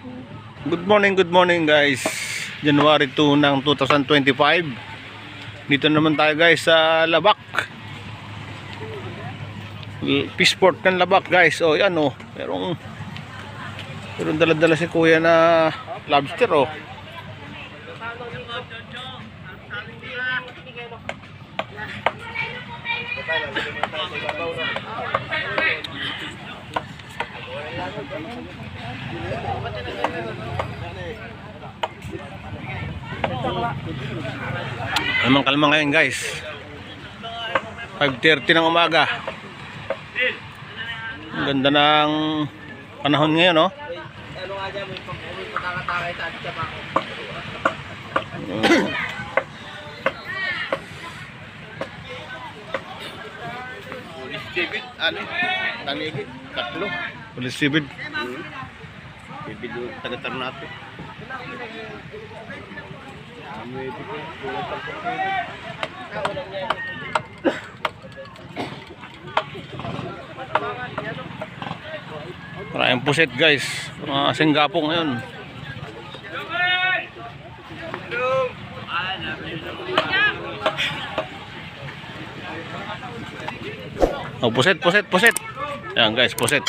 Good morning, good morning guys. January 2 ng 2025. Dito naman tayo guys sa Labak. Peaceport ng Labak guys. Oh, yan oh. Merong Merong dala-dala si kuya na lobster oh. Namang kalma ngayon guys. 5.30 ng umaga. Ang ganda ng panahon ngayon, no? Ano nga dyan, may pagkakatakay sa atin David, taga natin. Maraming puset guys. Mga singgapo ngayon. Oh, puset, puset, puset. Yan guys, puset.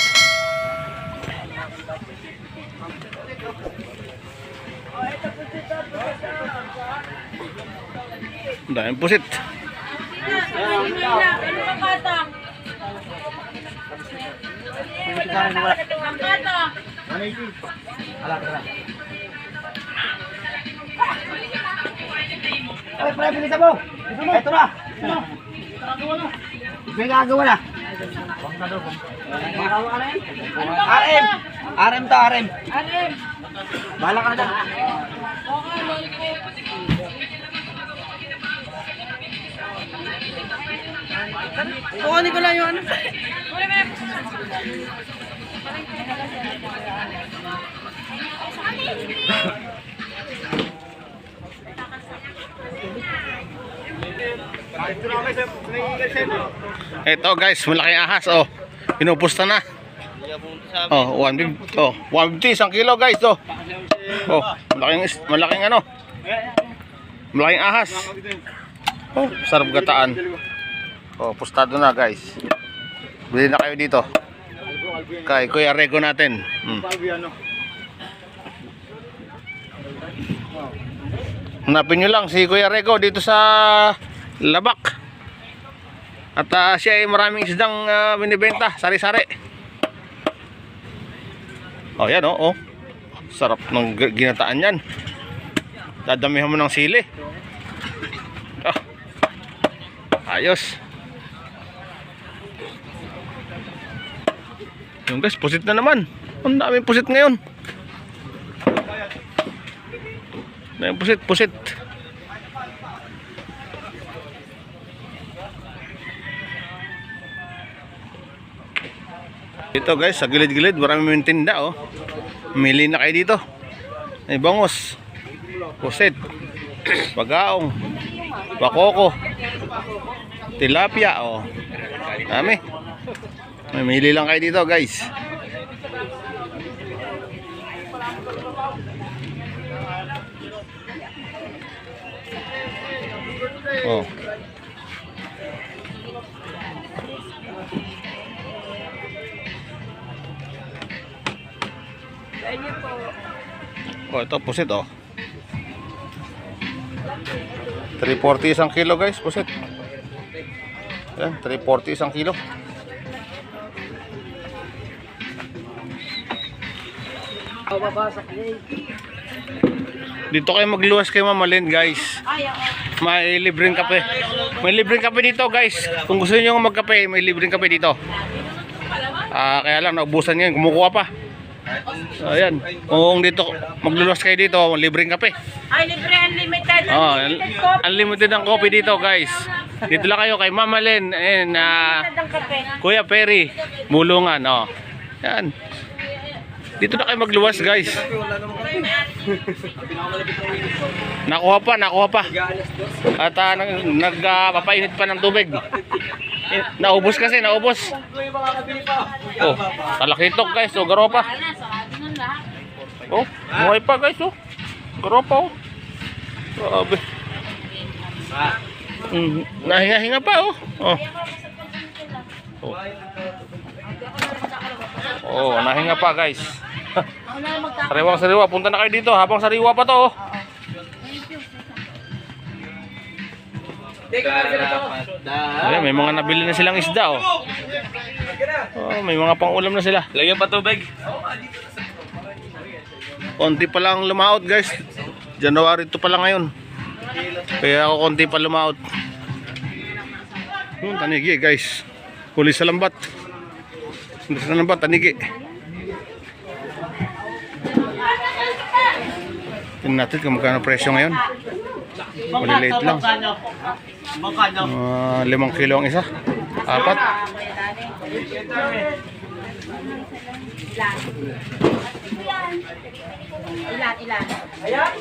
Daming puset. Ay, pre, pinita mo! Ito na! May gagawa na. RM! RM to, RM. Bahala ka na dyan. Kukunin ko lang yung ano. Ito guys, malaking ahas oh. Pinupusta na. Oh, 150. Oh, 150 isang kilo guys oh. Oh, malaking malaking ano. Malaking ahas. Oh, sarap gataan. Oh, pustado na guys. Bili na kayo dito. Kay Kuya Rego natin. Hmm. Hanapin nyo lang si Kuya Rego dito sa Labak. At ah, siya ay maraming isdang ah, binibenta, sari-sari. Oh, yan oh, oh. Sarap ng ginataan yan. Dadamihan mo ng sili. Ah. Ayos. Yung guys, pusit na naman. Ang daming pusit ngayon. May pusit, pusit. Dito guys, sa gilid-gilid, marami may tinda oh. Mili na kayo dito. May bangos. Pusit. Pagaong. Bakoko. Tilapia oh. Dami. May mili lang kayo dito guys. Oh. Oh, ito pusit oh. 340 isang kilo guys, pusit. Yan, 340 isang kilo. Dito kayo magluwas kay Mama Len guys. May libreng kape. May libreng kape dito guys. Kung gusto niyo magkape, may libreng kape dito. Ah, kaya lang naubusan ngayon, kumukuha pa. Ayan. Kung dito magluluwas kayo dito, libreng kape. Ay, libre unlimited. Oh, Unlimited coffee. unlimited ang coffee dito, guys. Dito lang kayo kay Mama Len and kape. Kuya Perry, Mulungan, oh. Yan. Dito na kayo magluwas, guys. Nakuha pa, nakuha pa. At uh, nag, nagpapainit pa ng tubig. Naubos kasi, naubos. Oh, talakitok guys, so garo pa. Oh, buhay pa guys oh. Garopa oh. Grabe. Mm, nahinga-hinga pa oh. Oh. Oh. Oh, nahinga pa guys. Sariwang sariwa, punta na kayo dito habang sariwa pa to oh. Ayan, may mga nabili na silang isda oh. Oh, may mga pang-ulam na sila. Lagyan pa tubig. Konti pa lang lumaot guys. January 2 pa lang ngayon. Kaya ako konti pa lumaot. Yung tanigi guys. Huli sa lambat. Huli sa lambat, tanigi. Tingnan natin kung magkano presyo ngayon. Maliliit lang. Mga limang kilo ang isa. Apat. Ilan, ilan? Ayan.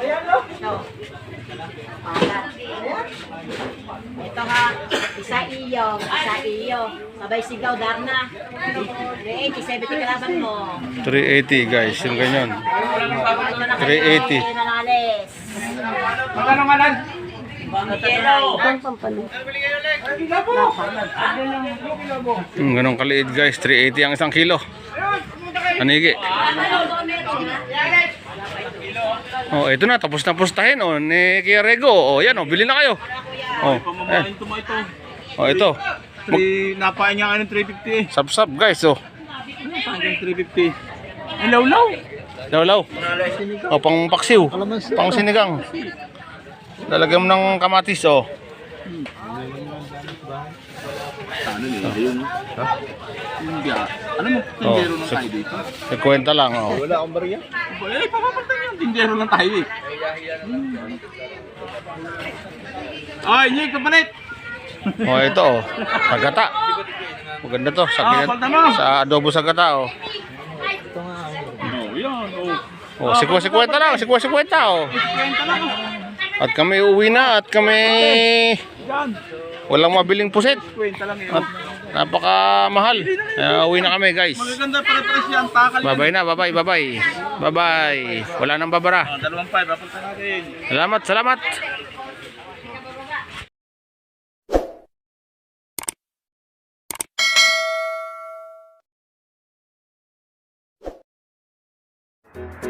Ayan, no? Ito. Ito ha, isa iyo, isa iyo. Sabay sigaw, Darna. 380, 70 kalaban mo. 380 guys, yung ganyan. Ito na 380. Manales. Magkano nga lang? Hmm, ganun kaliit guys, 380 ang isang kilo. Anigi. Oh, ito na tapos na pustahin oh ni Kuya Rego. Oh, yan oh, bili na kayo. Oh. Eh. tuma ito. Oh, ito. Three, napain niya kayo ng 350 eh. Sapsap guys oh. Hanggang 350. Ay, law-law. Lawlaw. Oh, pang paksiw. Pang sinigang. Lalagyan mo ng kamatis oh. Ano nila yun? Ha? Hindi ah. Ano mo, Oh, tindero sa- tayo dito? Ikwenta lang oh. Wala akong bariya. Eh, papapalitan yung tindero lang tayo eh. Ay, Nick, kapalit! Oh, ito oh. Sagata. Maganda to sa Ah, sa adobo sagata oh. Oh, yan. Oh. Oh, sikwa sikwenta lang, sikwa sikwenta oh. Oh. At kami uwi na at kami walang mabiling puset. Kwenta At napakamahal. Kaya uwi na kami guys. Magaganda para press yan. Bye-bye na, bye-bye, bye-bye. Bye-bye. Wala nang babara. Ah, dalawang five. Papunta natin. Salamat, salamat.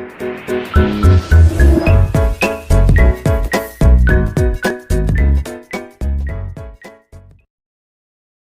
Thank